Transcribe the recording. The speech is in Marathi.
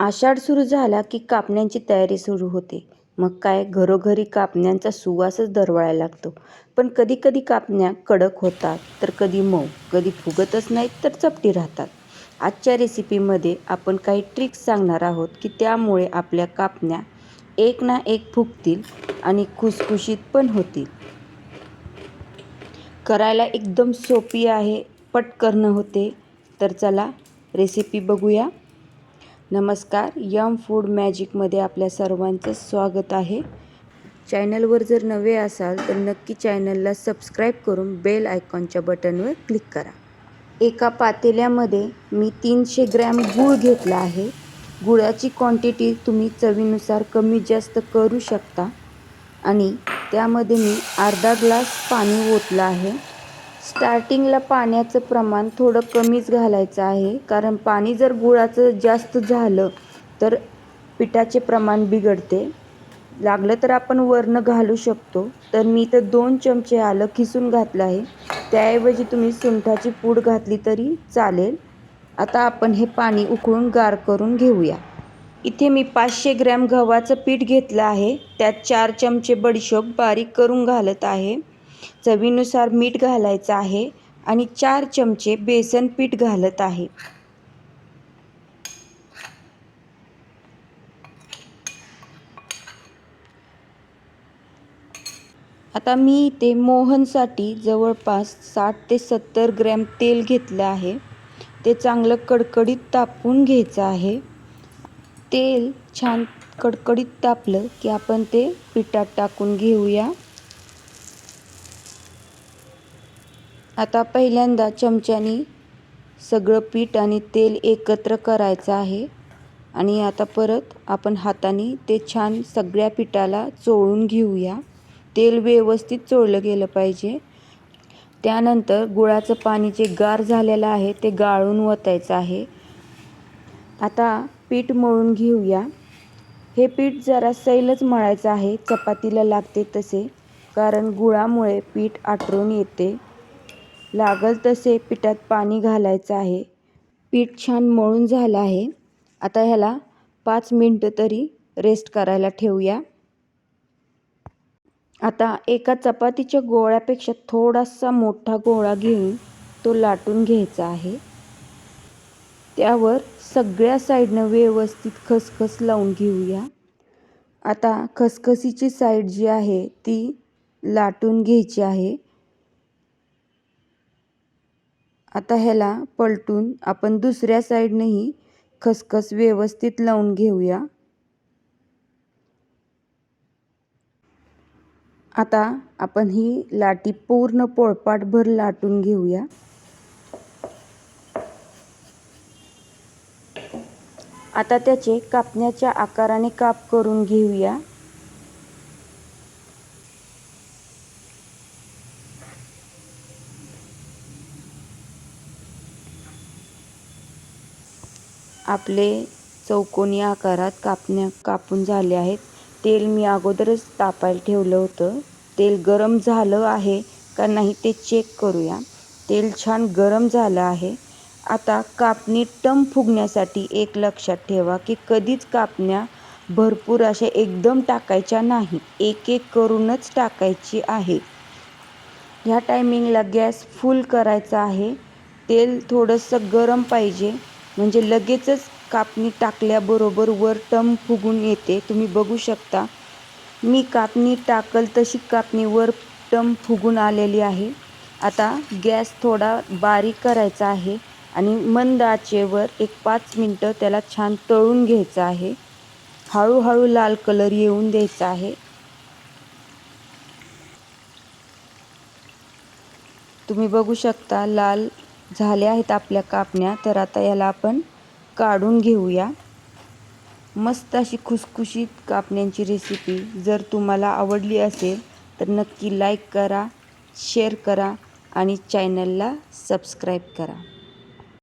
आषाढ सुरू झाला की कापण्यांची तयारी सुरू होते. मग काय घरोघरी कापण्यांचा सुवासच दरवळायला लागतो. पण कधी कधी कापण्या कडक होतात तर कधी मऊ कधी फुगतच नाहीत तर चपटी राहतात. आजच्या रेसिपीमध्ये आपण काही ट्रिक्स सांगणार आहोत की त्यामुळे आपल्या कापण्या एक ना एक फुगतील आणि खुसखुशीत पण होतील. करायला एकदम सोपी आहे पटकन होते. तर चला रेसिपी बघूया. नमस्कार यम फूड मॅजिकमध्ये आपल्या सर्वांचं स्वागत आहे. चॅनलवर जर नवे असाल तर नक्की चॅनलला सबस्क्राईब करून बेल आयकॉनच्या बटनवर क्लिक करा. एका पातेल्यामध्ये मी तीनशे ग्रॅम गूळ घेतला आहे. गुळाची क्वांटिटी तुम्ही चवीनुसार कमी जास्त करू शकता. आणि त्यामध्ये मी अर्धा ग्लास पाणी ओतलं आहे. स्टार्टिंगला पाण्याचं प्रमाण थोडं कमीच घालायचं आहे. कारण पाणी जर गुळाचं जास्त झालं तर पिठाचे प्रमाण बिघडते. लागलं तर आपण वरनं घालू शकतो. तर मी तर दोन चमचे आलं खिसून घातलं आहे. त्याऐवजी तुम्ही सुंठाची पूड घातली तरी चालेल. आता आपण हे पाणी उकळून गार करून घेऊया. इथे मी पाचशे ग्रॅम गव्हाचं पीठ घेतलं आहे. त्यात चार चमचे बडीशोप बारीक करून घालत आहे. चवीनुसार मीठ घालायचं आहे आणि चार चमचे बेसन पीठ घालत आहे. आता मी इथे मोहनसाठी जवळपास साठ ते सत्तर ग्रॅम तेल घेतलं आहे. ते चांगलं कडकडीत तापून घ्यायचं आहे. तेल छान कडकडीत तापलं की आपण ते पिठात टाकून घेऊया. आता पहिल्यांदा चमच्यानी सगळं पीठ आणि तेल एकत्र करायचं आहे. आणि आता परत आपण हाताने ते छान सगळ्या पिठाला चोळून घेऊया. तेल व्यवस्थित चोळलं गेलं पाहिजे. त्यानंतर गुळाचं पाणी जे गार झालेलं आहे ते गाळून ओतायचं आहे. आता पीठ मळून घेऊया. हे पीठ जरा सैलच मळायचं आहे. चपातीला लागते तसे कारण गुळामुळे पीठ आटरून येते. लागल तसे पिठात पाणी घालायचं आहे. पीठ छान मळून झालं आहे. आता ह्याला पाच मिनटं तरी रेस्ट करायला ठेवूया. आता एका चपातीच्या गोळ्यापेक्षा थोडासा मोठा गोळा घेऊन तो लाटून घ्यायचा आहे. त्यावर सगळ्या साईडनं व्यवस्थित खसखस लावून घेऊया. आता खसखसीची साईड जी आहे ती लाटून घ्यायची आहे. आता ह्याला पलटून आपण दुसऱ्या साईडनेही खसखस व्यवस्थित लावून घेऊया. आता आपण ही लाटी पूर्ण पोळपाटभर लाटून घेऊया. आता त्याचे कापण्याच्या आकाराने काप करून घेऊया. आपले चौकोनी आकारात कापण्या कापून झाले आहेत. तेल मी अगोदरच तापायला ठेवलं होतं. तेल गरम झालं आहे का नाही ते चेक करूया. तेल छान गरम झालं आहे. आता कापणी टम फुगण्यासाठी एक लक्षात ठेवा की कधीच कापण्या भरपूर अशा एकदम टाकायच्या नाही. एक एक करूनच टाकायची आहे. ह्या टायमिंगला गॅस फुल करायचा आहे. तेल थोडंसं गरम पाहिजे. म्हणजे लगेचच कापणी टाकल्याबरोबर वर टम फुगून येते. तुम्ही बघू शकता मी कापणी टाकल तशी कापणी वर टम फुगून आलेली आहे. आता गॅस थोडा बारीक करायचा आहे आणि मंद आचेवर एक पाच मिनटं त्याला छान तळून घ्यायचं आहे. हळूहळू लाल कलर येऊन द्यायचा आहे. तुम्ही बघू शकता लाल झाल्या आहेत आपल्या कापण्या तर आता याला आपण काढून घेऊया. मस्त अशी खुसखुशीत कापण्यांची रेसिपी जर तुम्हाला आवडली असेल तर नक्की लाईक करा शेअर करा आणि चॅनलला सबस्क्राईब करा.